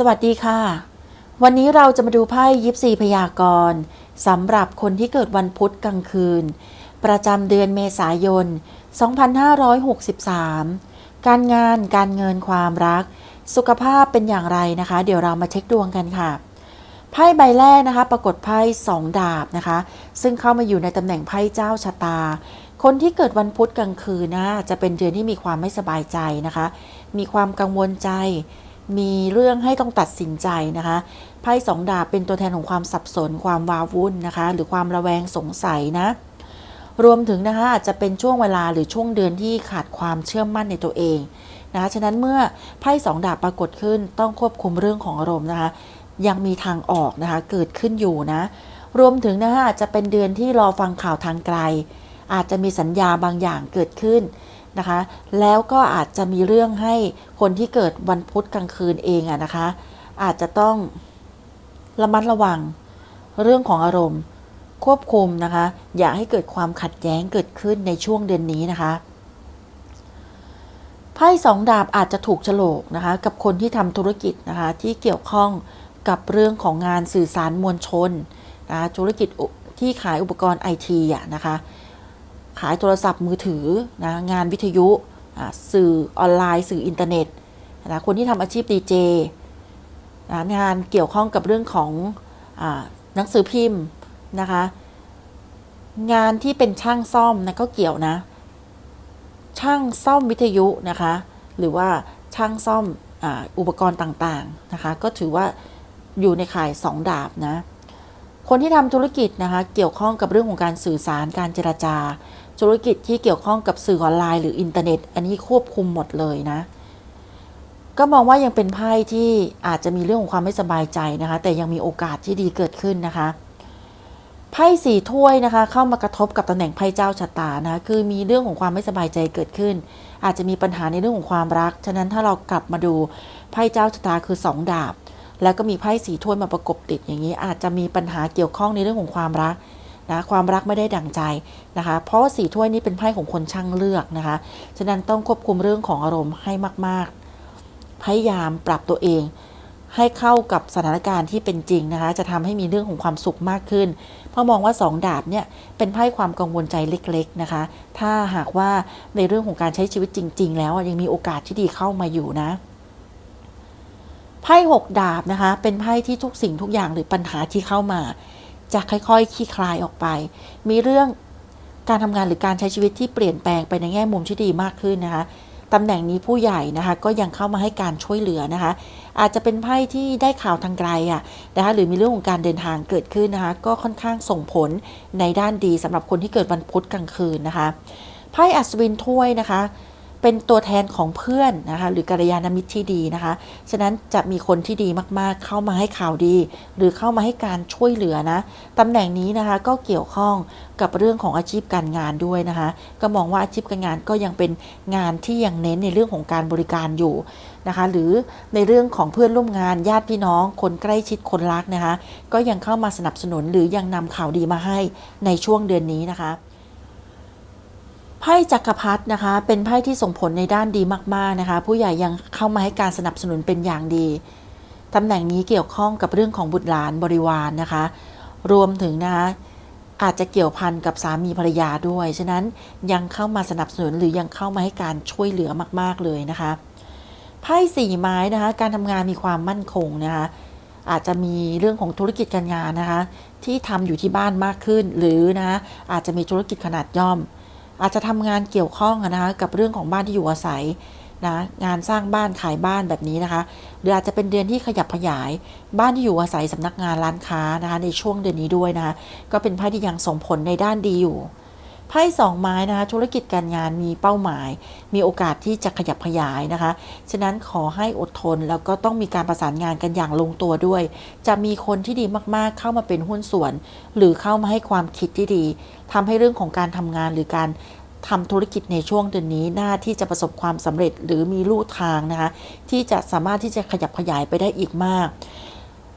สวัสดีค่ะ วันนี้เราจะมาดูไพ่ยิปซีพยากรณ์สำหรับคนที่เกิดวันพุธกลางคืน ประจำเดือนเมษายน 2563 การงานการเงินความรัก สุขภาพเป็นอย่างไรนะคะ เดี๋ยวเรามาเช็คดวงกันค่ะไพ่ใบแรกนะคะ ปรากฏไพ่สองดาบนะคะ ซึ่งเข้ามาอยู่ในตำแหน่งไพ่เจ้าชะตา คนที่เกิดวันพุธกลางคืนนะจะเป็นเดือนที่มีความไม่สบายใจนะคะ มีความกังวลใจ มีเรื่องให้ต้องตัดสินใจนะคะไพ่สองดาบเป็นตัวแทนของความสับสนความวาวุ่นนะคะ หรือความระแวงสงสัยนะรวมถึงนะคะอาจจะเป็นช่วงเวลาหรือช่วงเดือนที่ขาดความเชื่อมั่นในตัวเองนะคะฉะนั้นเมื่อไพ่สองดาบปรากฏขึ้นต้องควบคุมเรื่องของอารมณ์นะคะ ยังมีทางออกนะคะเกิดขึ้นอยู่นะ รวมถึงนะคะอาจจะเป็นเดือนที่รอฟังข่าวทางไกล อาจจะมีสัญญาบางอย่างเกิดขึ้น นะคะ แล้วก็อาจจะมีเรื่องให้คนที่เกิดวันพุธกลางคืนเองอะนะคะ อาจจะต้องระมัดระวังเรื่องของอารมณ์ ควบคุมนะคะ อย่าให้เกิดความขัดแย้งเกิดขึ้นในช่วงเดือนนี้นะคะไพ่สองดาบอาจจะถูกฉลกนะคะ กับคนที่ทำธุรกิจนะคะ ที่เกี่ยวข้องกับเรื่องของงานสื่อสารมวลชนนะะธุรกิจที่ขายอุปกรณ์ไอทีอะนะคะ ขายโทรศัพท์มือถือนะงานวิทยุสื่อออนไลน์ สื่ออินเทอร์เน็ตนะคนที่ทำอาชีพดีเจนะงานเกี่ยวข้องกับเรื่องของอหนังสือพิมพ์นะคะ งานที่เป็นช่างซ่อมนะก็เกี่ยวนะ ช่างซ่อมวิทยุนะคะ หรือว่าช่างซ่อมออุปกรณ์ต่างๆนะคะ ก็ถือว่าอยู่ในข่ายสองดาบนะคนที่ทำธุรกิจนะคะ เกี่ยวข้องกับเรื่องของการสื่อสารการเจรจา ธุรกิจที่เกี่ยวข้องกับสื่อออนไลน์หรืออินเทอร์เน็ต อันนี้ควบคุมหมดเลยนะ ก็มองว่ายังเป็นไพ่ที่อาจจะมีเรื่องของความไม่สบายใจนะคะ แต่ยังมีโอกาสที่ดีเกิดขึ้นนะคะไพ่สี่ถ้วยนะคะ เข้ามากระทบกับตำแหน่งไพ่เจ้าชะตานะคือมีเรื่องของความไม่สบายใจเกิดขึ้น อาจจะมีปัญหาในเรื่องของความรัก ฉะนั้นถ้าเรากลับมาดูไพ่เจ้าชะตาคือสองดาบ แล้วก็มีไพ่สีถ้วยมาประกบติดอย่างนี้ อาจจะมีปัญหาเกี่ยวข้องในเรื่องของความรัก นะความรักไม่ได้ดั่งใจนะคะ เพราะว่าสีถ้วยนี้เป็นไพ่ของคนช่างเลือกนะคะ ฉะนั้นต้องควบคุมเรื่องของอารมณ์ให้มาก ๆ พยายามปรับตัวเอง ให้เข้ากับสถานการณ์ที่เป็นจริงนะคะ จะทำให้มีเรื่องของความสุขมากขึ้น เพราะมองว่าสองดาบเนี่ยเป็นไพ่ความกังวลใจเล็ก ๆ นะคะ ถ้าหากว่าในเรื่องของการใช้ชีวิตจริง ๆ แล้วยังมีโอกาสที่ดีเข้ามาอยู่นะไพ่หกดาบนะคะ เป็นไพ่ที่ทุกสิ่งทุกอย่างหรือปัญหาที่เข้ามา จะค่อยๆคลี่คลายออกไป มีเรื่องการทำงานหรือการใช้ชีวิตที่เปลี่ยนแปลงไปในแง่มุมที่ดีมากขึ้นนะคะตำแหน่งนี้ผู้ใหญ่นะคะก็ยังเข้ามาให้การช่วยเหลือนะคะ อาจจะเป็นไพ่ที่ได้ข่าวทางไกลอะนะคะหรือมีเรื่องของการเดินทางเกิดขึ้นนะคะ ก็ค่อนข้างส่งผลในด้านดีสำหรับคนที่เกิดวันพุธกลางคืนนะคะไพ่อัศวินถ้วยนะคะ เป็นตัวแทนของเพื่อนนะคะหรือกัลยาณมิตรที่ดีนะคะ ฉะนั้นจะมีคนที่ดีมากๆ เข้ามาให้ข่าวดี หรือเข้ามาให้การช่วยเหลือนะตำแหน่งนี้นะคะก็เกี่ยวข้องกับเรื่องของอาชีพการงานด้วยนะคะ ก็มองว่าอาชีพการงานก็ยังเป็นงานที่ยังเน้นในเรื่องของการบริการอยู่นะคะ หรือในเรื่องของเพื่อนร่วมงานญาติพี่น้อง คนใกล้ชิดคนรักนะคะ ก็ยังเข้ามาสนับสนุนหรือยังนำข่าวดีมาให้ในช่วงเดือนนี้นะคะ ไพ่จักรพรรดินะคะ เป็นไพ่ที่ส่งผลในด้านดีมาก ๆ นะคะ ผู้ใหญ่ยังเข้ามาให้การสนับสนุนเป็นอย่างดีตำแหน่งนี้เกี่ยวข้องกับเรื่องของบุตรหลานบริวารนนะคะ รวมถึงนะคะอาจจะเกี่ยวพันกับสามีภรรยาด้วย ฉะนั้นยังเข้ามาสนับสนุนหรือยังเข้ามาให้การช่วยเหลือมาก ๆ เลยนะคะไพ่สี่ไม้นะคะ การทำงานมีความมั่นคงนะคะอาจจะมีเรื่องของธุรกิจการงานนะคะ ที่ทำอยู่ที่บ้านมากขึ้น หรือนะอาจจะมีธุรกิจขนาดย่อม อาจจะทำงานเกี่ยวข้องนะคะกับเรื่องของบ้านที่อยู่อาศัยนะงานสร้างบ้านขายบ้านแบบนี้นะคะหรืออาจจะเป็นเดือนที่ขยับขยาย บ้านที่อยู่อาศัยสำนักงานร้านค้านะคะในช่วงเดือนนี้ด้วยนะคะก็เป็นไพ่ที่ยังส่งผลในด้านดีอยู่ ไพ่สองไม้นะคะ ธุรกิจการงานมีเป้าหมาย มีโอกาสที่จะขยับขยายนะคะ ฉะนั้นขอให้อดทน แล้วก็ต้องมีการประสานงานกันอย่างลงตัวด้วย จะมีคนที่ดีมากๆ เข้ามาเป็นหุ้นส่วน หรือเข้ามาให้ความคิดที่ดีทำให้เรื่องของการทำงานหรือการทำธุรกิจในช่วงเดือนนี้หน้าที่จะประสบความสำเร็จหรือมีลู่ทางนะคะที่จะสามารถที่จะขยับขยายไปได้อีกมาก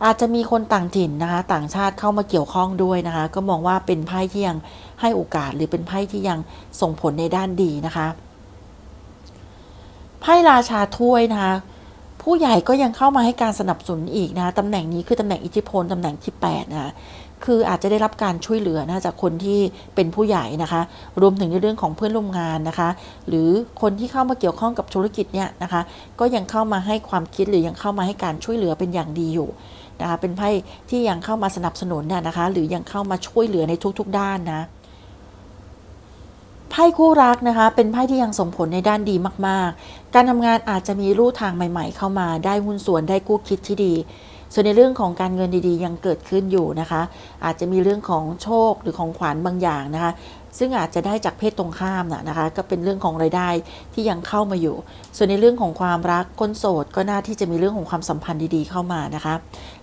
อาจจะมีคนต่างถิ่นนะคะ ต่างชาติเข้ามาเกี่ยวข้องด้วยนะคะ ก็มองว่าเป็นไพ่ที่ยัง ให้โอกาสหรือเป็นไพ่ที่ยังส่งผลในด้านดีนะคะ ไพ่ราชาถ้วยนะคะผู้ใหญ่ก็ยังเข้ามาให้การสนับสนุนอีกนะคะตำแหน่งนี้คือตำแหน่งอิทธิพลตำแหน่งที่8นะคะคืออาจจะได้รับการช่วยเหลือนะจากคนที่เป็นผู้ใหญ่นะคะ รวมถึงในเรื่องของเพื่อนร่วมงานนะคะ หรือคนที่เข้ามาเกี่ยวข้องกับธุรกิจเนี่ยนะคะ ก็ยังเข้ามาให้ความคิดหรือยังเข้ามาให้การช่วยเหลือเป็นอย่างดีอยู่นะคะ เป็นไพ่ที่ยังเข้ามาสนับสนุนน่ะนะคะ หรือยังเข้ามาช่วยเหลือในทุกๆด้านนะ ไพ่คู่รักนะคะ เป็นไพ่ที่ยังส่งผลในด้านดีมาก ๆ การทำงานอาจจะมีรูทางใหม่ ๆ เข้ามา ได้หุ้นส่วนได้กู้คิดที่ดี ส่วนในเรื่องของการเงินดีๆ ยังเกิดขึ้นอยู่นะคะ อาจจะมีเรื่องของโชคหรือของขวัญบางอย่างนะคะ ซึ่งอาจจะได้จากเพศตรงข้ามนะนะคะ ก็เป็นเรื่องของรายได้ที่ยังเข้ามาอยู่ ส่วนในเรื่องของความรักคนโสดก็น่าที่จะมีเรื่องของความสัมพันธ์ดีๆ เข้ามานะคะ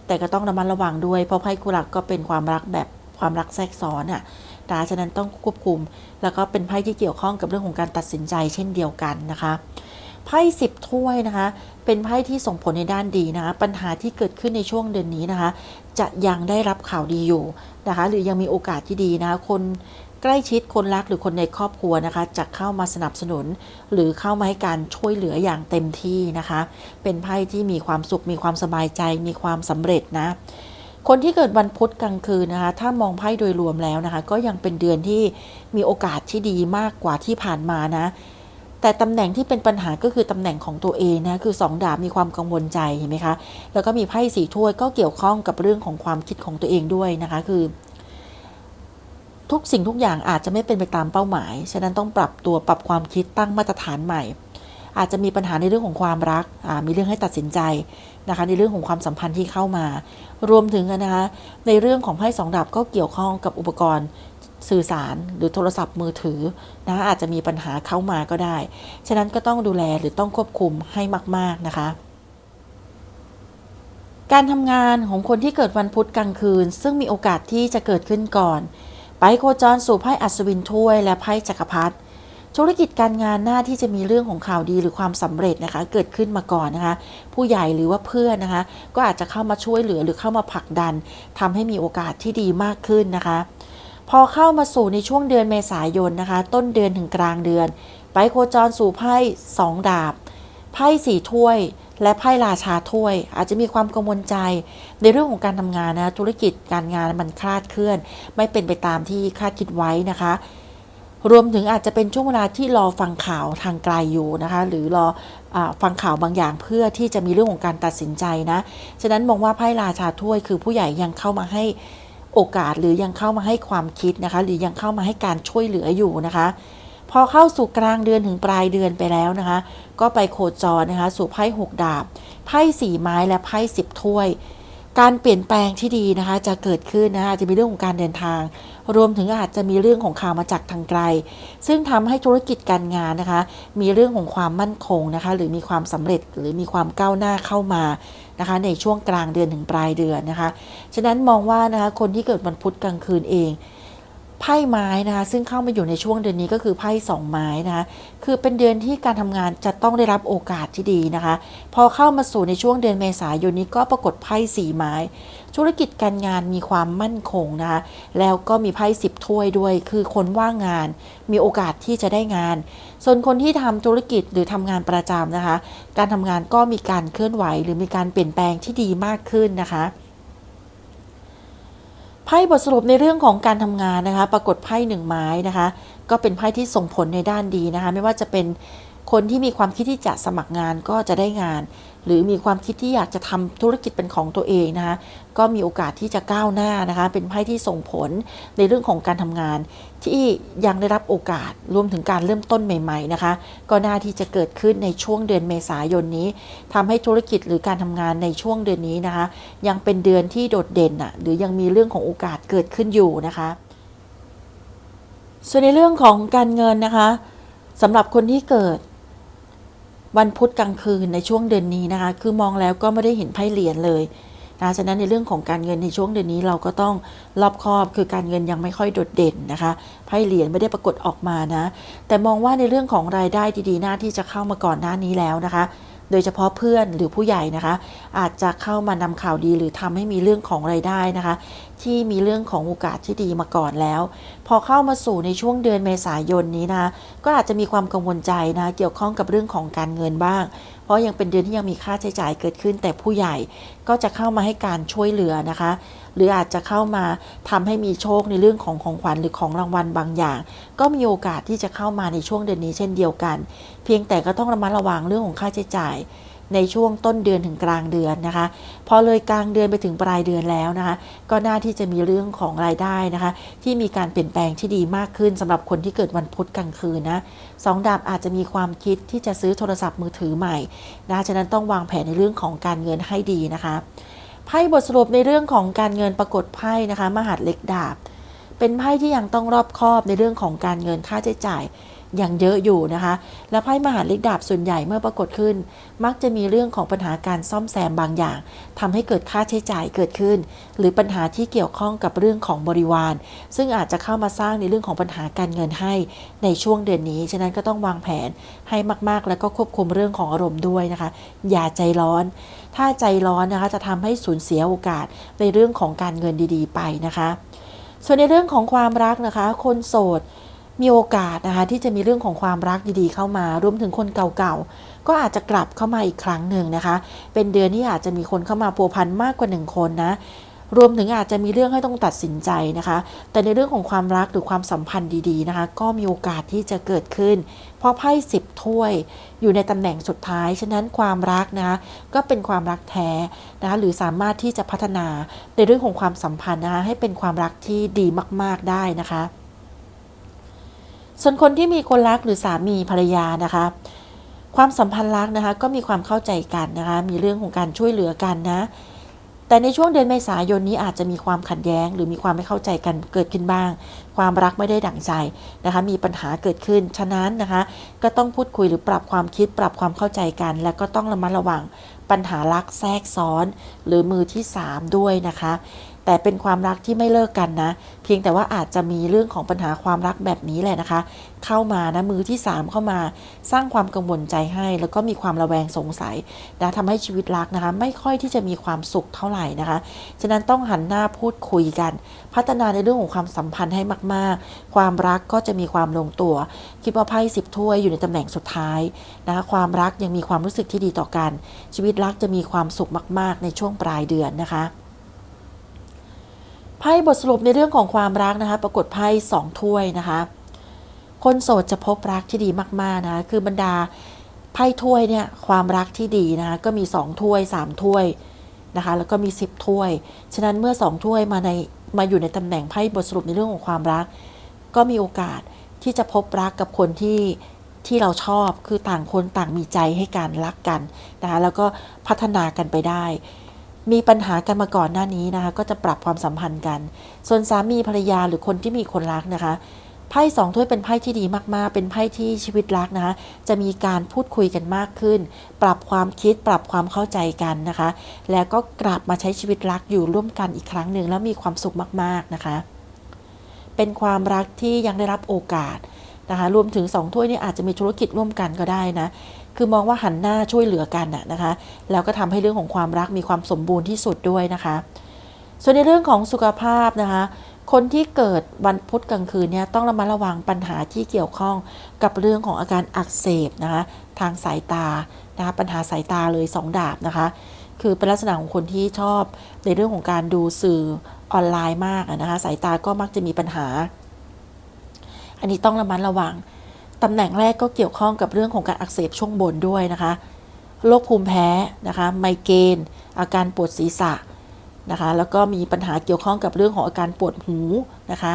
แต่ก็ต้องระมัดระวังด้วยเพราะไพ่คู่รักก็เป็นความรักแบบความรักแทรกซ้อนอะ ดังนั้นต้องควบคุม แล้วก็เป็นไพ่ที่เกี่ยวข้องกับเรื่องของการตัดสินใจเช่นเดียวกันนะคะไพ่สิบถ้วยนะคะ เป็นไพ่ที่ส่งผลในด้านดีนะคะ ปัญหาที่เกิดขึ้นในช่วงเดือนนี้นะคะ จะยังได้รับข่าวดีอยู่นะคะ หรือยังมีโอกาสที่ดีนะคะ คนใกล้ชิดคนรักหรือคนในครอบครัวนะคะ จะเข้ามาสนับสนุน หรือเข้ามาให้การช่วยเหลืออย่างเต็มที่นะคะ เป็นไพ่ที่มีความสุข มีความสบายใจ มีความสำเร็จนะ คนที่เกิดวันพุธกลางคืนนะคะ ถ้ามองไพ่โดยรวมแล้วนะคะ ก็ยังเป็นเดือนที่มีโอกาสที่ดีมากกว่าที่ผ่านมานะ แต่ตำแหน่งที่เป็นปัญหาก็คือตำแหน่งของตัวเองนะคือสองดาบมีความกังวลใจเห็นไหมคะ แล้วก็มีไพ่สีถ้วยก็เกี่ยวข้องกับเรื่องของความคิดของตัวเองด้วยนะคะ คือ ทุกสิ่งทุกอย่างอาจจะไม่เป็นไปตามเป้าหมาย ฉะนั้นต้องปรับตัวปรับความคิดตั้งมาตรฐานใหม่ อาจจะมีปัญหาในเรื่องของความรักมีเรื่องให้ตัดสินใจนะคะในเรื่องของความสัมพันธ์ที่เข้ามา รวมถึงนะคะในเรื่องของไพ่สองดาบก็เกี่ยวข้องกับอุปกรณ์สื่อสารหรือโทรศัพท์มือถือนะอาจจะมีปัญหาเข้ามาก็ได้ ฉะนั้นก็ต้องดูแลหรือต้องควบคุมให้มาก ๆ นะคะการทำงานของคนที่เกิดวันพุธกลางคืน ซึ่งมีโอกาสที่จะเกิดขึ้นก่อน ไปโคจรสู่ไพ่อัศวินถ้วยและไพ่จักรพรรดิ ธุรกิจการงานหน้าที่จะมีเรื่องของข่าวดีหรือความสำเร็จนะคะ เกิดขึ้นมาก่อนนะคะ ผู้ใหญ่หรือว่าเพื่อนนะคะ ก็อาจจะเข้ามาช่วยเหลือหรือเข้ามาผลักดันทำให้มีโอกาสที่ดีมากขึ้นนะคะ พอเข้ามาสู่ในช่วงเดือนเมษายนนะคะ ต้นเดือนถึงกลางเดือน ไปโคจรสู่ไพ่สองดาบไพ่สี่ถ้วย และไพ่ราชาถ้วย อาจจะมีความกังวลใจในเรื่องของการทำงานนะธุรกิจการงานมันคลาดเคลื่อน ไม่เป็นไปตามที่คาดคิดไว้นะคะ รวมถึงอาจจะเป็นช่วงเวลาที่รอฟังข่าวทางไกลอยู่นะคะ หรือรออฟังข่าวบางอย่างเพื่อที่จะมีเรื่องของการตัดสินใจนะฉะนั้นมองว่าไพ่ราชาถ้วยคือผู้ใหญ่ยังเข้ามาให้โอกาสหรือยังเข้ามาให้ความคิดนะคะ หรือยังเข้ามาให้การช่วยเหลืออยู่นะคะ พอเข้าสู่กลางเดือนถึงปลายเดือนไปแล้วนะคะ ก็ไปโคจรนะคะ สู่ไพ่หกดาบไพ่สี่ไม้และไพ่สิบถ้วย การเปลี่ยนแปลงที่ดีนะคะ จะเกิดขึ้นนะคะจะมีเรื่องของการเดินทาง รวมถึงอาจจะมีเรื่องของข่าวมาจากทางไกล ซึ่งทำให้ธุรกิจการงานนะคะ มีเรื่องของความมั่นคงนะคะ หรือมีความสำเร็จหรือมีความก้าวหน้าเข้ามานะคะ ในช่วงกลางเดือนถึงปลายเดือนนะคะ ฉะนั้นมองว่านะคะคนที่เกิดวันพุธกลางคืนเองไพ่ไม้นะคะซึ่งเข้ามาอยู่ในช่วงเดือนนี้ก็คือไพ่สองไม้นะคะคือเป็นเดือนที่การทำงานจะต้องได้รับโอกาสที่ดีนะคะ พอเข้ามาสู่ในช่วงเดือนเมษายนนี้ก็ปรากฏไพ่สี่ไม้ ธุรกิจการงานมีความมั่นคงนะคะแล้วก็มีไพ่สิบถ้วยด้วย คือคนว่างงาน มีโอกาสที่จะได้งาน ส่วนคนที่ทำธุรกิจหรือทำงานประจำนะคะ การทำงานก็มีการเคลื่อนไหว หรือมีการเปลี่ยนแปลงที่ดีมากขึ้นนะคะไพ่บทสรุปในเรื่องของการทำงานนะคะ ปรากฏไพ่หนึ่งไม้นะคะ ก็เป็นไพ่ที่ส่งผลในด้านดีนะคะ ไม่ว่าจะเป็นคนที่มีความคิดที่จะสมัครงานก็จะได้งาน หรือมีความคิดที่อยากจะทำธุรกิจเป็นของตัวเองนะคะก็มีโอกาสที่จะก้าวหน้านะคะเป็นไพ่ที่ส่งผลในเรื่องของการทำงาน ที่ยังได้รับโอกาสรวมถึงการเริ่มต้นใหม่ ๆนะคะ ก็น่าที่จะเกิดขึ้นในช่วงเดือนเมษายนนี้ทำให้ธุรกิจหรือการทำงานในช่วงเดือนนี้นะคะ ยังเป็นเดือนที่โดดเด่นอะหรือยังมีเรื่องของโอกาสเกิดขึ้นอยู่นะคะส่วนในเรื่องของการเงินนะคะสำหรับคนที่เกิด วันพุธกลางคืนในช่วงเดือนนี้นะคะ คือมองแล้วก็ไม่ได้เห็นไพ่เหรียญเลยนะฉะนั้นในเรื่องของการเงินในช่วงเดือนนี้เราก็ต้องรอบคอบคือการเงินยังไม่ค่อยโดดเด่นนะคะไพ่เหรียญไม่ได้ปรากฏออกมานะ แต่มองว่าในเรื่องของรายได้ดีๆหน้าที่จะเข้ามาก่อนหน้านี้แล้วนะคะ โดยเฉพาะเพื่อนหรือผู้ใหญ่นะคะ อาจจะเข้ามานำข่าวดีหรือทำให้มีเรื่องของไรายได้นะคะ ที่มีเรื่องของโอกาสที่ดีมาก่อนแล้ว พอเข้ามาสู่ในช่วงเดือนเมษายนนี้นะก็อาจจะมีความกังวลใจนะเกี่ยวข้องกับเรื่องของการเงินบ้าง เพราะยังเป็นเดือนที่ยังมีค่าใช้จ่ายเกิดขึ้น แต่ผู้ใหญ่ก็จะเข้ามาให้การช่วยเหลือนะคะ หรืออาจจะเข้ามาทำให้มีโชคในเรื่องของของขวัญหรือของรางวัลบางอย่าง ก็มีโอกาสที่จะเข้ามาในช่วงเดือนนี้เช่นเดียวกัน เพียงแต่ก็ต้องระมัดระวังเรื่องของค่าใช้จ่าย ในช่วงต้นเดือนถึงกลางเดือนนะคะ พอเลยกลางเดือนไปถึงปลายเดือนแล้วนะคะ ก็น่าที่จะมีเรื่องของรายได้นะคะ ที่มีการเปลี่ยนแปลงที่ดีมากขึ้นสำหรับคนที่เกิดวันพุธกลางคืนนะสองดาบอาจจะมีความคิดที่จะซื้อโทรศัพท์มือถือใหม่นะฉะนั้นต้องวางแผนในเรื่องของการเงินให้ดีนะคะไพ่บทสรุปในเรื่องของการเงินปรากฏไพ่นะคะ มหาดเล็กดาบ เป็นไพ่ที่ยังต้องรอบคอบในเรื่องของการเงินค่าใช้จ่าย อย่างเยอะอยู่นะคะ และไพ่มหาล็กดาบส่วนใหญ่เมื่อปรากฏขึ้น มักจะมีเรื่องของปัญหาการซ่อมแซมบางอย่างทำให้เกิดค่าใช้จ่ายเกิดขึ้น หรือปัญหาที่เกี่ยวข้องกับเรื่องของบริวาร ซึ่งอาจจะเข้ามาสร้างในเรื่องของปัญหาการเงินให้ในช่วงเดือนนี้ ฉะนั้นก็ต้องวางแผนให้มากๆ แล้วก็ควบคุมเรื่องของอารมณ์ด้วยนะคะ อย่าใจร้อน ถ้าใจร้อนนะคะจะทำให้สูญเสียโอกาสในเรื่องของการเงินดีๆ ไปนะคะ ส่วนในเรื่องของความรักนะคะ คนโสด มีโอกาสนะคะที่จะมีเรื่องของความรักดีๆเข้ามารวมถึงคนเก่าๆ ก็อาจจะกลับเข้ามาอีกครั้งหนึ่งนะคะ เป็นเดือนที่อาจจะมีคนเข้ามาพัวพันมากกว่าหนึ่งคนนะรวมถึงอาจจะมีเรื่องให้ต้องตัดสินใจนะคะ แต่ในเรื่องของความรักหรือความสัมพันธ์ดีๆนะคะ ก็มีโอกาสที่จะเกิดขึ้น เพราะไพ่สิบถ้วยอยู่ในตำแหน่งสุดท้าย ฉะนั้นความรักนะคะก็เป็นความรักแท้นะคะหรือสามารถที่จะพัฒนาในเรื่องของความสัมพันธ์นะคะให้เป็นความรักที่ดีมาก ๆได้นะคะ ส่วนคนที่มีคนรักหรือสามีภรรยานะคะ ความสัมพันธ์รักนะคะ ก็มีความเข้าใจกันนะคะ มีเรื่องของการช่วยเหลือกันนะ แต่ในช่วงเดือนเมษายนนี้อาจจะมีความขัดแย้ง หรือมีความไม่เข้าใจกันเกิดขึ้นบ้าง ความรักไม่ได้ดั่งใจนะคะ มีปัญหาเกิดขึ้น ฉะนั้นนะคะ ก็ต้องพูดคุยหรือปรับความคิดปรับความเข้าใจกัน และก็ต้องระมัดระวังปัญหารักแทรกซ้อน หรือมือที่ 3 ด้วยนะคะ แต่เป็นความรักที่ไม่เลิกกันนะ เพียงแต่ว่าอาจจะมีเรื่องของปัญหาความรักแบบนี้แหละนะคะ เข้ามานะมือที่ 3 เข้ามาสร้างความกังวลใจให้ แล้วก็มีความระแวงสงสัยนะทำให้ชีวิตรักนะคะ ไม่ค่อยที่จะมีความสุขเท่าไหร่นะคะ ฉะนั้นต้องหันหน้าพูดคุยกัน พัฒนาในเรื่องของความสัมพันธ์ให้มาก ๆ ความรักก็จะมีความลงตัว คิดว่าไพ่สิบถ้วยอยู่ในตำแหน่งสุดท้ายนะคะความรักยังมีความรู้สึกที่ดีต่อกัน ชีวิตรักจะมีความสุขมาก ๆ ในช่วงปลายเดือนนะคะ ไพ่บทสรุปในเรื่องของความรักนะคะ ปรากฏไพ่สองถ้วยนะคะ คนโสดจะพบรักที่ดีมาก ๆ นะคะ คือบรรดาไพ่ถ้วยเนี่ยความรักที่ดีนะคะก็มีสองถ้วยสามถ้วยนะคะ แล้วก็มีสิบถ้วย ฉะนั้นเมื่อสองถ้วยมาในมาอยู่ในตำแหน่งไพ่บทสรุปในเรื่องของความรัก ก็มีโอกาสที่จะพบรักกับคนที่ที่เราชอบคือต่างคนต่างมีใจให้กันรักกันนะคะแล้วก็พัฒนากันไปได้ มีปัญหากันมาก่อนหน้านี้นะคะ ก็จะปรับความสัมพันธ์กัน ส่วนสามีภรรยาหรือคนที่มีคนรักนะคะไพ่สองถ้วยเป็นไพ่ที่ดีมากๆ เป็นไพ่ที่ชีวิตรักนะคะ จะมีการพูดคุยกันมากขึ้น ปรับความคิดปรับความเข้าใจกันนะคะ แล้วก็กลับมาใช้ชีวิตรักอยู่ร่วมกันอีกครั้งหนึ่งแล้วมีความสุขมากๆนะคะ เป็นความรักที่ยังได้รับโอกาสนะคะ รวมถึงสองถ้วยนี่อาจจะมีธุรกิจร่วมกันก็ได้นะ คือมองว่าหันหน้าช่วยเหลือกันน่ะนะคะ แล้วก็ทำให้เรื่องของความรักมีความสมบูรณ์ที่สุดด้วยนะคะ ส่วนในเรื่องของสุขภาพนะคะ คนที่เกิดวันพุธกลางคืนเนี่ยต้องระมัดระวังปัญหาที่เกี่ยวข้องกับเรื่องของอาการอักเสบนะคะทางสายตานะคะปัญหาสายตาเลยสองดาบนะคะ คือเป็นลักษณะของคนที่ชอบในเรื่องของการดูสื่อออนไลน์มากนะคะ สายตาก็มักจะมีปัญหา อันนี้ต้องระมัดระวัง ตำแหน่งแรกก็เกี่ยวข้องกับเรื่องของการอักเสบช่วงบนด้วยนะคะโรคภูมิแพ้นะคะไมเกรนอาการปวดศีรษะนะคะแล้วก็มีปัญหาเกี่ยวข้องกับเรื่องของอาการปวดหูนะคะ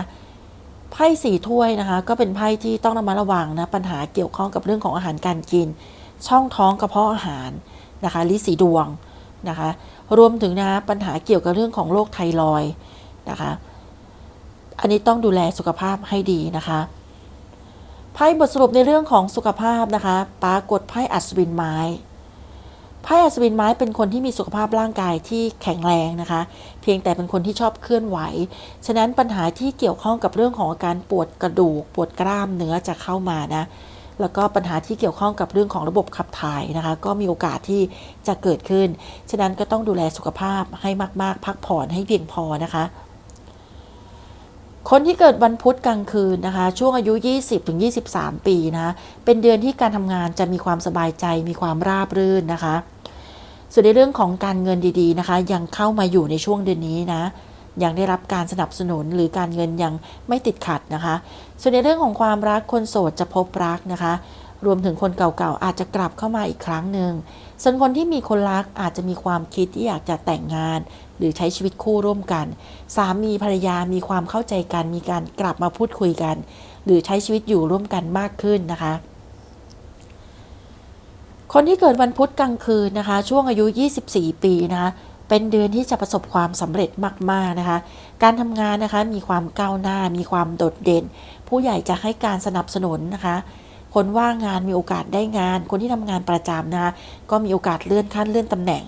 ไพ่สี่ถ้วยนะคะก็เป็นไพ่ที่ต้องระมัดระวังนะปัญหาเกี่ยวข้องกับเรื่องของอาหารการกิน ช่องท้องกระเพาะอาหารนะคะลิสีดวงนะคะรวมถึงนะปัญหาเกี่ยวกับเรื่องของโรคไทรอยนะคะอันนี้ต้องดูแลสุขภาพให้ดีนะคะ ไพ่บทสรุปในเรื่องของสุขภาพนะคะ ปรากฏไพ่อัศวินไม้ ไพ่อัศวินไม้เป็นคนที่มีสุขภาพร่างกายที่แข็งแรงนะคะ เพียงแต่เป็นคนที่ชอบเคลื่อนไหว ฉะนั้นปัญหาที่เกี่ยวข้องกับเรื่องของอาการปวดกระดูก ปวดกล้ามเนื้อจะเข้ามานะ แล้วก็ปัญหาที่เกี่ยวข้องกับเรื่องของระบบขับถ่ายนะคะ ก็มีโอกาสที่จะเกิดขึ้น ฉะนั้นก็ต้องดูแลสุขภาพให้มาก ๆ พักผ่อนให้เพียงพอนะคะ คนที่เกิดวันพุธกลางคืนนะคะ ช่วงอายุ 20-23 ปีนะ เป็นเดือนที่การทำงานจะมีความสบายใจมีความราบรื่นนะคะ ส่วนในเรื่องของการเงินดีๆนะคะ ยังเข้ามาอยู่ในช่วงเดือนนี้นะยังได้รับการสนับสนุนหรือการเงินยังไม่ติดขัดนะคะ ส่วนในเรื่องของความรักคนโสดจะพบรักนะคะ รวมถึงคนเก่าๆอาจจะกลับเข้ามาอีกครั้งหนึ่ง ส่วนคนที่มีคนรักอาจจะมีความคิดที่อยากจะแต่งงาน หรือใช้ชีวิตคู่ร่วมกัน สามีภรรยามีความเข้าใจกัน มีการกลับมาพูดคุยกัน หรือใช้ชีวิตอยู่ร่วมกันมากขึ้นนะคะ คนที่เกิดวันพุธกลางคืนนะคะ ช่วงอายุ 24 ปีนะคะเป็นเดือนที่จะประสบความสำเร็จมาก ๆ นะคะ การทำงานนะคะมีความก้าวหน้า มีความโดดเด่น ผู้ใหญ่จะให้การสนับสนุนนะคะ คนว่างงานมีโอกาสได้งาน คนที่ทำงานประจำนะคะก็มีโอกาสเลื่อนขั้นเลื่อนตำแหน่ง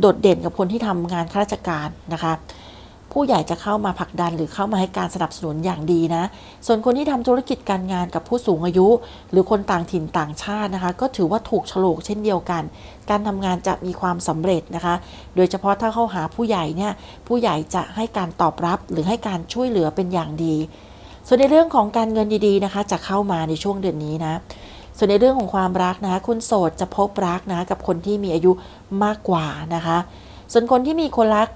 โดดเด่นกับคนที่ทำงานข้าราชการนะคะผู้ใหญ่จะเข้ามาผลักดันหรือเข้ามาให้การสนับสนุนอย่างดีนะ ส่วนคนที่ทำธุรกิจการงานกับผู้สูงอายุ หรือคนต่างถิ่นต่างชาตินะคะ ก็ถือว่าถูกฉลกเช่นเดียวกัน การทำงานจะมีความสำเร็จนะคะ โดยเฉพาะถ้าเข้าหาผู้ใหญ่เนี่ย ผู้ใหญ่จะให้การตอบรับหรือให้การช่วยเหลือเป็นอย่างดี ส่วนในเรื่องของการเงินดีๆนะคะ จะเข้ามาในช่วงเดือนนี้นะ ส่วนในเรื่องของความรักนะคะ คุณโสดจะพบรักนะคะกับคนที่มีอายุมากกว่านะคะ ส่วนคนที่มีคนรัก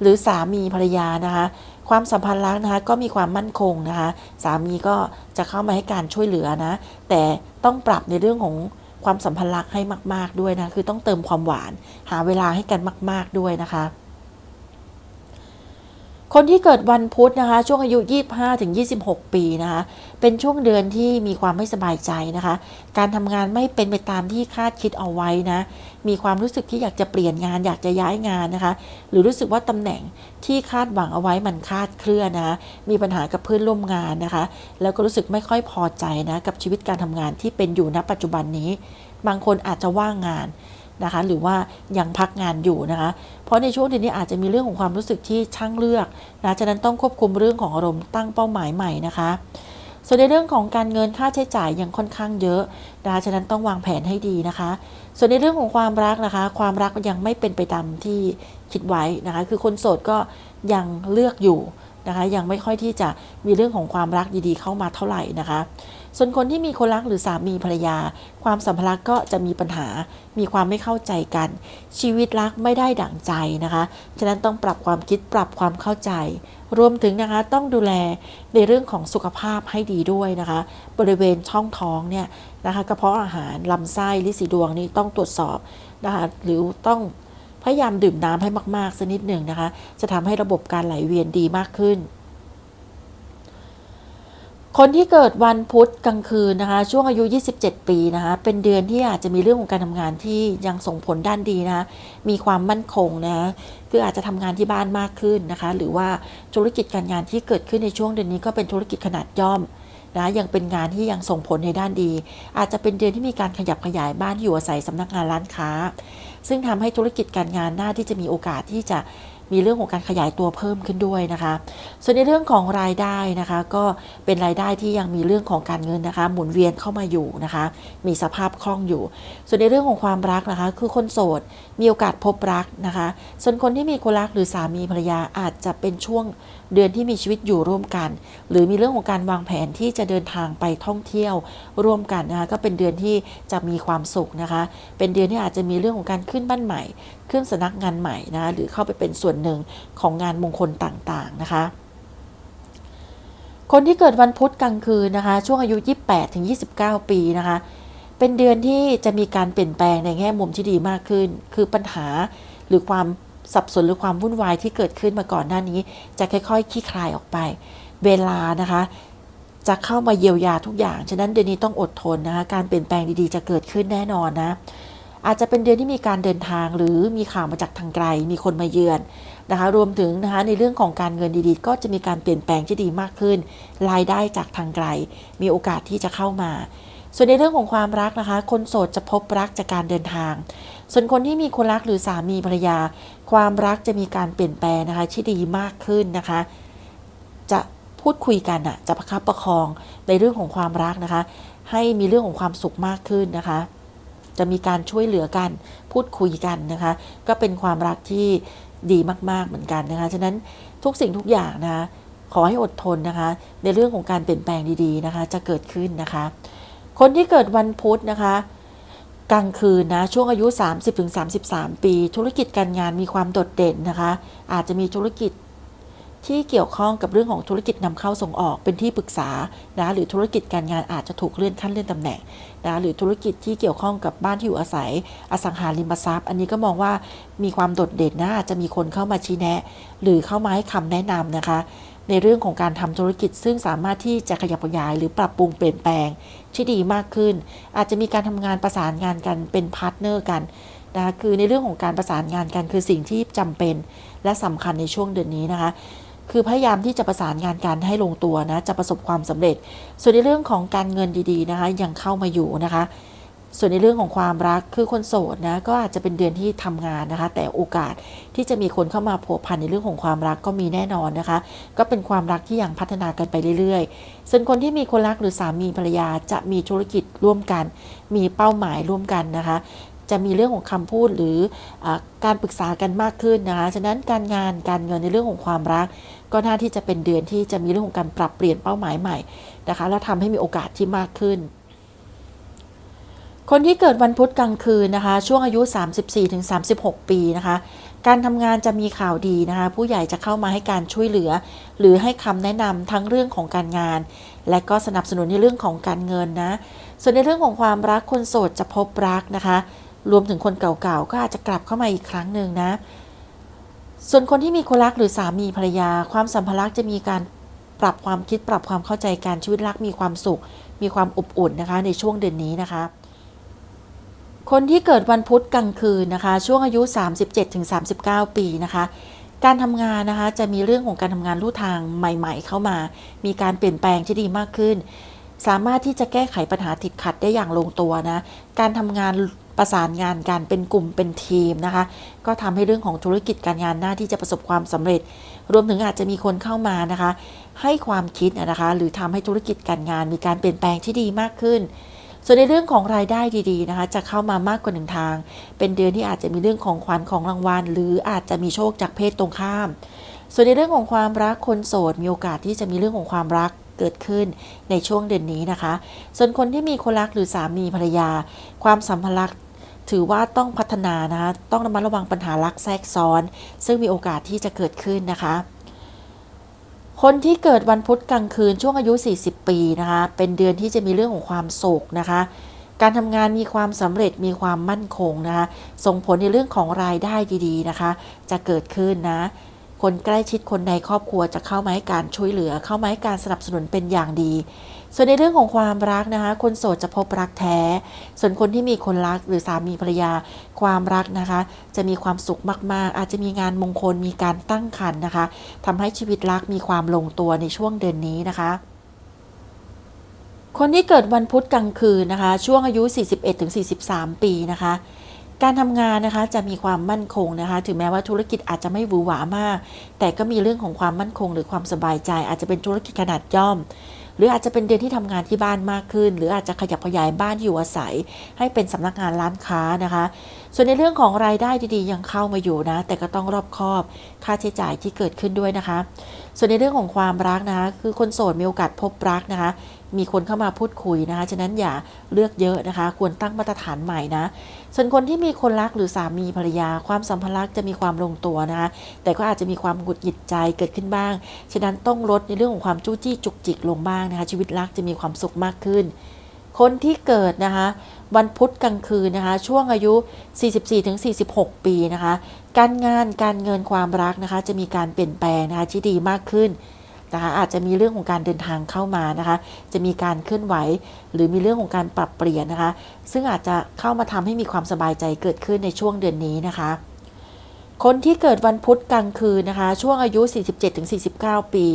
หรือสามีภรรยานะคะ ความสัมพันธ์รักนะคะก็มีความมั่นคงนะคะ สามีก็จะเข้ามาให้การช่วยเหลือนะ แต่ต้องปรับในเรื่องของความสัมพันธ์รักให้มาก ๆด้วยนะ คือต้องเติมความหวาน หาเวลาให้กันมาก ๆด้วยนะคะ คนที่เกิดวันพุธนะคะ ช่วงอายุ 25ถึง26 ปีนะคะ เป็นช่วงเดือนที่มีความไม่สบายใจนะคะ การทำงานไม่เป็นไปตามที่คาดคิดเอาไว้นะ มีความรู้สึกที่อยากจะเปลี่ยนงานอยากจะย้ายงานนะคะ หรือรู้สึกว่าตำแหน่งที่คาดหวังเอาไว้มันคาดเคลื่อนนะะมีปัญหากับเพื่อนร่วมงานนะคะ แล้วก็รู้สึกไม่ค่อยพอใจนะกับชีวิตการทำงานที่เป็นอยู่ณปัจจุบันนี้ บางคนอาจจะว่างงาน นะคะ หรือว่ายังพักงานอยู่นะคะ เพราะในช่วงเดือนนี้อาจจะมีเรื่องของความรู้สึกที่ช่างเลือกนะฉะนั้นต้องควบคุมเรื่องของอารมณ์ตั้งเป้าหมายใหม่นะคะส่วนในเรื่องของการเงินค่าใช้จ่ายยังค่อนข้างเยอะนะคะฉะนั้นต้องวางแผนให้ดีนะคะ ส่วนในเรื่องของความรักนะคะ ความรักยังไม่เป็นไปตามที่คิดไว้นะคะ คือคนโสดก็ยังเลือกอยู่นะคะ ยังไม่ค่อยที่จะมีเรื่องของความรักดีๆ เข้ามาเท่าไหร่นะคะ ส่วนคนที่มีคนรักหรือสามีภรรยา ความสัมพันธ์ก็จะมีปัญหา มีความไม่เข้าใจกัน ชีวิตรักไม่ได้ดั่งใจนะคะ ฉะนั้นต้องปรับความคิดปรับความเข้าใจ รวมถึงนะคะต้องดูแลในเรื่องของสุขภาพให้ดีด้วยนะคะ บริเวณช่องท้องเนี่ยนะคะกระเพาะอาหารลำไส้ลิสีดวงนี่ต้องตรวจสอบนะคะหรือต้องพยายามดื่มน้ำให้มากๆสักนิดหนึ่งนะคะ จะทำให้ระบบการไหลเวียนดีมากขึ้น คนที่เกิดวันพุธกลางคืนนะคะ ช่วงอายุ 27 ปีนะคะ เป็นเดือนที่อาจจะมีเรื่องของการทำงานที่ยังส่งผลด้านดีนะคะมีความมั่นคงนะะคืออาจจะทำงานที่บ้านมากขึ้นนะคะ หรือว่าธุรกิจการงานที่เกิดขึ้นในช่วงเดือนนี้ก็เป็นธุรกิจขนาดย่อมนะยังเป็นงานที่ยังส่งผลในด้านดี อาจจะเป็นเดือนที่มีการขยับขยายบ้านอยู่อาศัยสำนักงานร้านค้า ซึ่งทำให้ธุรกิจการงานหน่าที่จะมีโอกาสที่จะ มีเรื่องของการขยายตัวเพิ่มขึ้นด้วยนะคะ ส่วนในเรื่องของรายได้นะคะ ก็เป็นรายได้ที่ยังมีเรื่องของการเงินนะคะ หมุนเวียนเข้ามาอยู่นะคะ มีสภาพคล่องอยู่ ส่วนในเรื่องของความรักนะคะ คือคนโสดมีโอกาสพบรักนะคะ ส่วนคนที่มีคนรักหรือสามีภรรยาอาจจะเป็นช่วง เดือนที่มีชีวิตอยู่ร่วมกัน หรือมีเรื่องของการวางแผนที่จะเดินทางไปท่องเที่ยวร่วมกันนะคะก็เป็นเดือนที่จะมีความสุขนะคะ เป็นเดือนที่อาจจะมีเรื่องของการขึ้นบ้านใหม่ ขึ้นสนักงานใหม่นะคะหรือเข้าไปเป็นส่วนหนึ่งของงานมงคลต่างๆนะคะคนที่เกิดวันพุธกลางคืนนะคะ ช่วงอายุ 28ถึง29 ปีนะคะ เป็นเดือนที่จะมีการเปลี่ยนแปลงในแง่มุมที่ดีมากขึ้น คือปัญหาหรือความ สับสนหรือความวุ่นวายที่เกิดขึ้นมาก่อนหน้านี้ จะค่อยๆคลี่คลายออกไป เวลานะคะ จะเข้ามาเยียวยาทุกอย่าง ฉะนั้นเดือนนี้ต้องอดทนนะคะ การเปลี่ยนแปลงดีๆ จะเกิดขึ้นแน่นอนนะ อาจจะเป็นเดือนที่มีการเดินทางหรือมีข่าวมาจากทางไกล มีคนมาเยือนนะคะ รวมถึงนะคะในเรื่องของการเงินดีๆ ก็จะมีการเปลี่ยนแปลงที่ดีมากขึ้น รายได้จากทางไกล มีโอกาสที่จะเข้ามาส่วนในเรื่องของความรักนะคะ คนโสดจะพบรักจากการเดินทาง ส่วนคนที่มีคนรักหรือสามีภรรยา ความรักจะมีการเปลี่ยนแปลงนะคะที่ดีมากขึ้นนะคะ จะพูดคุยกันอะจะประคับประคองในเรื่องของความรักนะคะ ให้มีเรื่องของความสุขมากขึ้นนะคะ จะมีการช่วยเหลือกันพูดคุยกันนะคะ ก็เป็นความรักที่ดีมาก ๆเหมือนกันนะคะ ฉะนั้นทุกสิ่งทุกอย่างนะคะขอให้อดทนนะคะ ในเรื่องของการเปลี่ยนแปลงดีๆนะคะ จะเกิดขึ้นนะคะ คนที่เกิดวันพุธนะคะ กลางคืนนะช่วงอายุ 30-33 ปี ธุรกิจการงานมีความโดดเด่นนะคะ อาจจะมีธุรกิจที่เกี่ยวข้องกับเรื่องของธุรกิจนำเข้าส่งออกเป็นที่ปรึกษานะหรือธุรกิจการงานอาจจะถูกเลื่อนขั้นเลื่อนตำแหน่งนะหรือธุรกิจที่เกี่ยวข้องกับบ้านที่อยู่อาศัย อสังหาริมทรัพย์ อันนี้ก็มองว่ามีความโดดเด่นนะอาจจะมีคนเข้ามาชี้แนะ หรือเข้ามาให้คำแนะนำนะคะ ในเรื่องของการทำธุรกิจ ซึ่งสามารถที่จะขยับขยายหรือปรับปรุงเปลี่ยนแปลงที่ดีมากขึ้น อาจจะมีการทำงานประสานงานกันเป็นพาร์ทเนอร์กันนะคะคือในเรื่องของการประสานงานกันคือสิ่งที่จำเป็น และสำคัญในช่วงเดือนนี้นะคะคือพยายามที่จะประสานงานกันให้ลงตัวนะจะประสบความสำเร็จ ส่วนในเรื่องของการเงินดีๆนะคะยังเข้ามาอยู่นะคะ ส่วนในเรื่องของความรักคือคนโสดนะก็อาจจะเป็นเดือนที่ทำงานนะคะ แต่โอกาสที่จะมีคนเข้ามาผัวพันในเรื่องของความรักก็มีแน่นอนนะคะ ก็เป็นความรักที่ยังพัฒนากันไปเรื่อยๆ ส่วนคนที่มีคนรักหรือสามีภรรยาจะมีธุรกิจร่วมกัน มีเป้าหมายร่วมกันนะคะ จะมีเรื่องของคำพูดหรืออการปรึกษากันมากขึ้นนะคะฉะนั้นการงานการเงินในเรื่องของความรัก ก็น่าที่จะเป็นเดือนที่จะมีเรื่องของการปรับเปลี่ยนเป้าหมายใหม่นะคะ และทำให้มีโอกาสที่มากขึ้น คนที่เกิดวันพุธกลางคืนนะคะ ช่วงอายุ 34-36 ปีนะคะ การทำงานจะมีข่าวดีนะคะ ผู้ใหญ่จะเข้ามาให้การช่วยเหลือ หรือให้คำแนะนำทั้งเรื่องของการงาน และก็สนับสนุนในเรื่องของการเงินนะ ส่วนในเรื่องของความรักคนโสดจะพบรักนะคะ รวมถึงคนเก่าๆก็อาจจะกลับเข้ามาอีกครั้งหนึ่งนะ ส่วนคนที่มีคนรักหรือสามีภรรยา ความสัมพันธ์จะมีการปรับความคิดปรับความเข้าใจการชีวิตรักมีความสุข มีความอบอุ่นนะคะ ในช่วงเดือนนี้นะคะ คนที่เกิดวันพุธกลางคืนนะคะ ช่วงอายุ 37-39 ปีนะคะ การทำงานนะคะจะมีเรื่องของการทำงานลู่ทางใหม่ ๆ เข้ามา มีการเปลี่ยนแปลงที่ดีมากขึ้น สามารถที่จะแก้ไขปัญหาติดขัดได้อย่างลงตัวนะ การทำงานประสานงานกันเป็นกลุ่มเป็นทีมนะคะ ก็ทำให้เรื่องของธุรกิจการงานหน้าที่จะประสบความสำเร็จ รวมถึงอาจจะมีคนเข้ามานะคะ ให้ความคิดนะคะ หรือทำให้ธุรกิจการงานมีการเปลี่ยนแปลงที่ดีมากขึ้น ส่วนในเรื่องของรายได้ดีๆนะคะ จะเข้ามามากกว่าหนึ่งทาง เป็นเดือนที่อาจจะมีเรื่องของขวัญของรางวัล หรืออาจจะมีโชคจากเพศตรงข้าม ส่วนในเรื่องของความรักคนโสดมีโอกาสที่จะมีเรื่องของความรักเกิดขึ้นในช่วงเดือนนี้นะคะ ส่วนคนที่มีคนรักหรือสามีภรรยา ความสัมพันธ์ถือว่าต้องพัฒนานะคะต้องระมัดระวังปัญหารักแทรกซ้อน ซึ่งมีโอกาสที่จะเกิดขึ้นนะคะ คนที่เกิดวันพุธกลางคืนช่วงอายุ 40 ปีนะคะ เป็นเดือนที่จะมีเรื่องของความโศกนะคะ การทำงานมีความสำเร็จมีความมั่นคงนะคะ ส่งผลในเรื่องของรายได้ดีๆนะคะ จะเกิดขึ้นนะ คนใกล้ชิดคนในครอบครัวจะเข้ามาให้การช่วยเหลือ เข้ามาให้การสนับสนุนเป็นอย่างดี ส่วนในเรื่องของความรักนะคะ คนโสดจะพบรักแท้ ส่วนคนที่มีคนรักหรือสามีภรรยา ความรักนะคะ จะมีความสุขมาก ๆ อาจจะมีงานมงคลมีการตั้งครรภ์นะคะทำให้ชีวิตรักมีความลงตัวในช่วงเดือนนี้นะคะคนที่เกิดวันพุธกลางคืนนะคะ ช่วงอายุ 41-43 ปีนะคะ การทำงานนะคะจะมีความมั่นคงนะคะ ถึงแม้ว่าธุรกิจอาจจะไม่หวือหวามาก แต่ก็มีเรื่องของความมั่นคงหรือความสบายใจ อาจจะเป็นธุรกิจขนาดย่อม หรืออาจจะเป็นเดือนที่ทำงานที่บ้านมากขึ้น หรืออาจจะขยับขยายบ้านอยู่อาศัย ให้เป็นสำนักงานร้านค้านะคะ ส่วนในเรื่องของรายได้ดีๆ ยังเข้ามาอยู่นะ แต่ก็ต้องรอบคอบค่าใช้จ่ายที่เกิดขึ้นด้วยนะคะ ส่วนในเรื่องของความรักนะคะ คือคนโสดมีโอกาสพบรักนะคะ มีคนเข้ามาพูดคุยนะคะ ฉะนั้นอย่าเลือกเยอะนะคะ ควรตั้งมาตรฐานใหม่นะ ส่วนคนที่มีคนรักหรือสามีภรรยา ความสัมพันธ์จะมีความลงตัวนะคะ แต่ก็อาจจะมีความหงุดหงิดใจเกิดขึ้นบ้าง ฉะนั้นต้องลดในเรื่องของความจู้จี้จุกจิกลงบ้างนะคะ ชีวิตรักจะมีความสุขมากขึ้น คนที่เกิดนะคะวันพุธกลางคืนนะคะ ช่วงอายุ 44-46 ปีนะคะ การงานการเงินความรักนะคะ จะมีการเปลี่ยนแปลงนะคะที่ดีมากขึ้น นะคะอาจจะมีเรื่องของการเดินทางเข้ามานะคะ จะมีการเคลื่อนไหว หรือมีเรื่องของการปรับเปลี่ยนนะคะ ซึ่งอาจจะเข้ามาทำให้มีความสบายใจเกิดขึ้นในช่วงเดือนนี้นะคะ คนที่เกิดวันพุธกลางคืนนะคะ ช่วงอายุ 47-49 ปี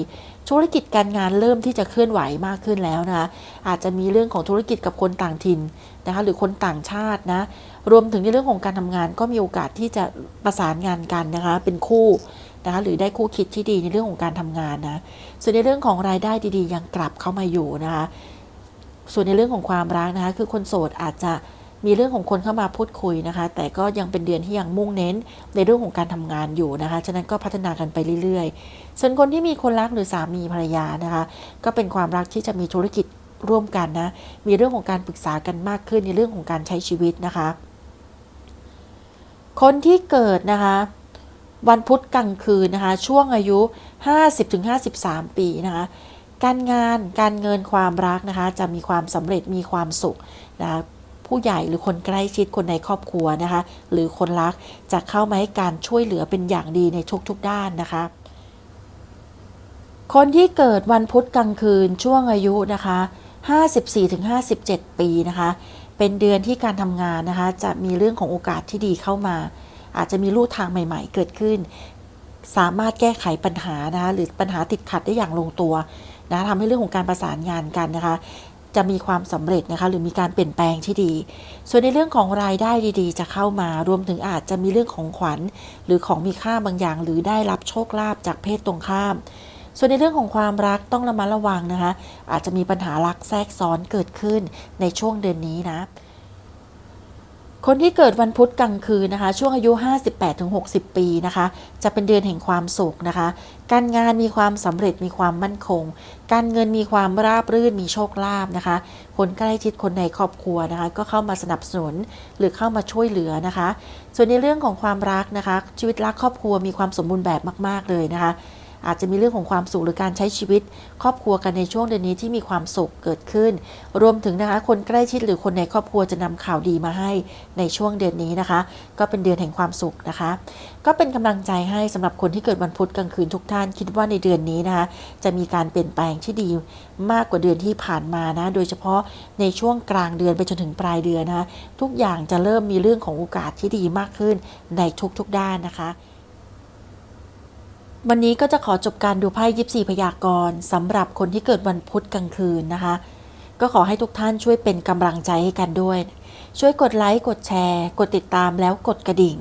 ธุรกิจการงานเริ่มที่จะเคลื่อนไหวมากขึ้นแล้วนะคะ อาจจะมีเรื่องของธุรกิจกับคนต่างถิ่นนะคะ หรือคนต่างชาตินะ รวมถึงในเรื่องของการทำงานก็มีโอกาสที่จะประสานงานกันนะคะ เป็นคู่ นะคะหรือได้คู่คิดที่ดีในเรื่องของการทำงานนะส่วนในเรื่องของรายได้ดีๆ ยังกลับเข้ามาอยู่นะคะส่วนในเรื่องของความรักนะคะคือคนโสดอาจจะมีเรื่องของคนเข้ามาพูดคุยนะคะ แต่ก็ยังเป็นเดือนที่ยังมุ่งเน้นในเรื่องของการทำงานอยู่นะคะ ฉะนั้นก็พัฒนากันไปเรื่อยๆ ส่วนคนที่มีคนรักหรือสามีภรรยานะคะ ก็เป็นความรักที่จะมีธุรกิจร่วมกันนะ มีเรื่องของการปรึกษากันมากขึ้นในเรื่องของการใช้ชีวิตนะคะ คนที่เกิดนะคะ วันพุธกลางคืนนะคะ ช่วงอายุ 50-53 ปีนะคะ การงานการเงินความรักนะคะ จะมีความสำเร็จมีความสุขนะคะผู้ใหญ่หรือคนใกล้ชิดคนในครอบครัวนะคะ หรือคนรักจะเข้ามาให้การช่วยเหลือเป็นอย่างดีในทุกๆด้านนะคะ คนที่เกิดวันพุธกลางคืนช่วงอายุนะคะ 54-57 ปีนะคะ เป็นเดือนที่การทำงานนะคะ จะมีเรื่องของโอกาสที่ดีเข้ามา อาจจะมีลู่ทางใหม่ ๆ เกิดขึ้น สามารถแก้ไขปัญหานะคะหรือปัญหาติดขัดได้อย่างลงตัวนะทำให้เรื่องของการประสานงานกันนะคะ จะมีความสำเร็จนะคะหรือมีการเปลี่ยนแปลงที่ดี ส่วนในเรื่องของรายได้ดีๆ จะเข้ามารวมถึงอาจจะมีเรื่องของขวัญ หรือของมีค่าบางอย่าง หรือได้รับโชคลาภจากเพศตรงข้ามส่วนในเรื่องของความรักต้องระมัดระวังนะคะ อาจจะมีปัญหารักแทรกซ้อนเกิดขึ้นในช่วงเดือนนี้นะ คนที่เกิดวันพุธกลางคืนนะคะ ช่วงอายุ 58-60 ปีนะคะ จะเป็นเดือนแห่งความสุขนะคะ การงานมีความสำเร็จมีความมั่นคง การเงินมีความราบรื่นมีโชคลาภนะคะ คนใกล้ชิดคนในครอบครัวนะคะ ก็เข้ามาสนับสนุนหรือเข้ามาช่วยเหลือนะคะ ส่วนในเรื่องของความรักนะคะ ชีวิตรักครอบครัวมีความสมบูรณ์แบบมาก ๆเลยนะคะ อาจจะมีเรื่องของความสุขหรือการใช้ชีวิต ครอบครัวกันในช่วงเดือนนี้ที่มีความสุขเกิดขึ้น รวมถึงนะคะคนใกล้ชิดหรือคนในครอบครัวจะนำข่าวดีมาให้ในช่วงเดือนนี้นะคะ ก็เป็นเดือนแห่งความสุขนะคะ ก็เป็นกำลังใจให้สำหรับคนที่เกิดวันพุธกลางคืนทุกท่านคิดว่าในเดือนนี้นะคะจะมีการเปลี่ยนแปลงที่ดีมากกว่าเดือนที่ผ่านมานะโดยเฉพาะในช่วงกลางเดือนไปจนถึงปลายเดือนนะคะทุกอย่างจะเริ่มมีเรื่องของโอกาสที่ดีมากขึ้นในทุกๆด้านนะคะ วันนี้ก็จะขอจบการดูไพ่ยิปซีพยากรณ์สำหรับคนที่เกิดวันพุธกลางคืนนะคะ ก็ขอให้ทุกท่านช่วยเป็นกำลังใจให้กันด้วย ช่วยกดไลค์กดแชร์ กดติดตามแล้วกดกระดิ่ง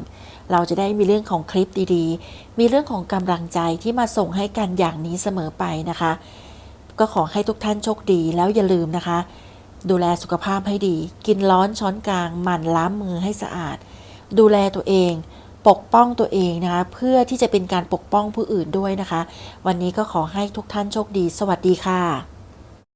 เราจะได้มีเรื่องของคลิปดีๆ มีเรื่องของกำลังใจที่มาส่งให้กันอย่างนี้เสมอไปนะคะ ก็ขอให้ทุกท่านโชคดีแล้วอย่าลืมนะคะ ดูแลสุขภาพให้ดี กินร้อนช้อนกลางหมั่นล้างมือให้สะอาด ดูแลตัวเอง ปกป้องตัวเองนะคะ เพื่อที่จะเป็นการปกป้องผู้อื่นด้วยนะคะ วันนี้ก็ขอให้ทุกท่านโชคดี สวัสดีค่ะ